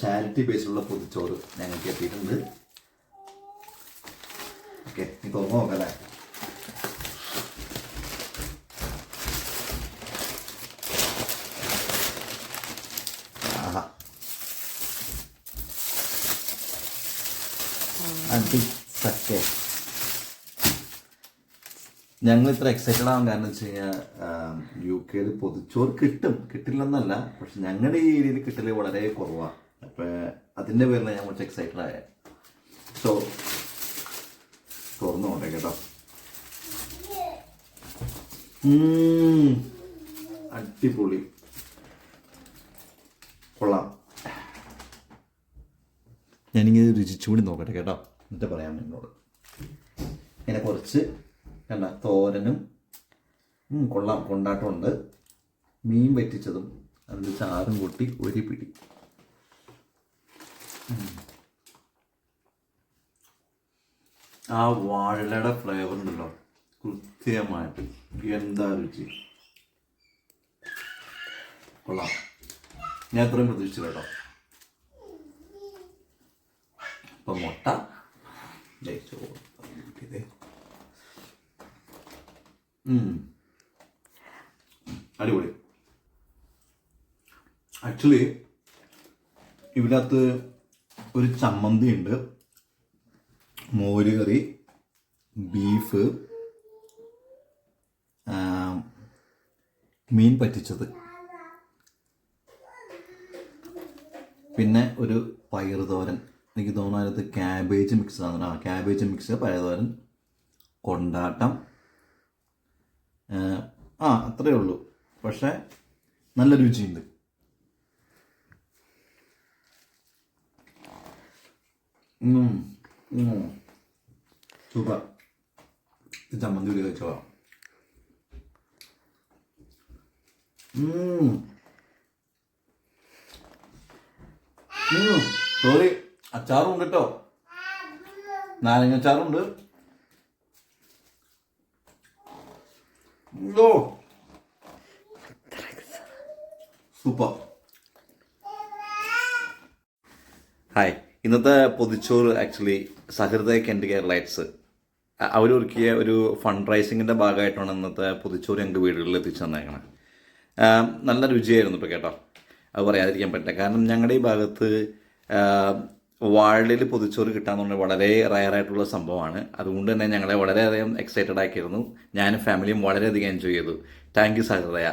Charity ബേസിലുള്ള പൊതിച്ചോറ് ഞങ്ങൾക്ക് എത്തിയിട്ടുണ്ട്. ഓക്കെ നീ തുറന്നു നോക്കല്ലേ ആഹാ. അടി സക്കേ. ഞങ്ങൾ ഇത്ര എക്സൈറ്റഡ് ആവാൻ കാരണം വെച്ച് കഴിഞ്ഞാൽ യു കെയിൽ പൊതിച്ചോറ് കിട്ടും. കിട്ടില്ലെന്നല്ല പക്ഷെ ഞങ്ങളുടെ ഈ ഏരിയയിൽ കിട്ടൽ വളരെ കുറവാണ് അപ്പം അതിന്റെ പേരിൽ ഞാൻ കുറച്ച് എക്സൈറ്റഡ് ആയ. സോ തുറന്നു കൊണ്ടേ കേട്ടോ. അടിപൊളി. കൊള്ളാം. ഞാനിങ്ങനെ രുചിച്ചുകൂടി നോക്കട്ടെ കേട്ടോ. എന്നിട്ട് പറയാം നിങ്ങളോട്. ഇങ്ങനെ കുറച്ച് കണ്ട തോരനും. കൊള്ളാം. കൊണ്ടാട്ടമുണ്ട്. മീൻ വറ്റിച്ചതും അതിൽ ചാറും കൂട്ടി ഒരു പിടി. ആ വാഴയുടെ ഫ്ലേവർ ഉണ്ടല്ലോ. കൃത്യമായിട്ട് എന്താ രുചി? കൊള്ളാം. ഞാൻ അത്രയും പ്രതീക്ഷിച്ചില്ല കേട്ടോ. ഇപ്പം മുട്ട. ചോറ്. അടിപൊളി. ആക്ച്വലി ഇതിനകത്ത് ഒരു ചമ്മന്തി ഉണ്ട്. മോര് കറി ബീഫ് മീൻ പറ്റിച്ചത്. പിന്നെ ഒരു പയർ തോരൻ. എനിക്ക് തോന്നുന്നു അതിനകത്ത് ക്യാബേജ് മിക്സ് ആണ്. ആ ക്യാബേജ് മിക്സ് പയർ തോരൻ കൊണ്ടാട്ടം ആ അത്രയേ ഉള്ളൂ. പക്ഷേ നല്ല രുചിയുണ്ട്. സൂപ്പർ. ചമ്മന്തി കൂടി കഴിച്ചോ. സോറി അച്ചാറും ഉണ്ട് കേട്ടോ. നാരങ്ങ അച്ചാറുണ്ട്. ഓ സൂപ്പർ ഹായ് ഇന്നത്തെ പൊതിച്ചോറ് ആക്ച്വലി സഹൃദയ കെൻഡ് കേരളൈറ്റ്സ് അവരൊരുക്കിയ ഒരു ഫണ്ട് റൈസിങ്ങിന്റെ ഭാഗമായിട്ടാണ് ഇന്നത്തെ പൊതിച്ചോറ് ഞങ്ങൾക്ക് വീടുകളിൽ എത്തിച്ചു തന്നേക്കണത് നല്ല രുചിയായിരുന്നു ഇപ്പോൾ കേട്ടോ. അത് പറയാതിരിക്കാൻ പറ്റില്ല. കാരണം ഞങ്ങളുടെ ഈ ഭാഗത്ത് വാഴയിൽ പൊതിച്ചോറ് കിട്ടാന്ന് വളരെ വളരെ റയറായിട്ടുള്ള സംഭവമാണ്. അതുകൊണ്ട് തന്നെ ഞങ്ങളെ വളരെയധികം എക്സൈറ്റഡ് ആക്കിയിരുന്നു. ഞാനും ഫാമിലിയും വളരെയധികം എൻജോയ് ചെയ്തു. Thank you Sahrudaya.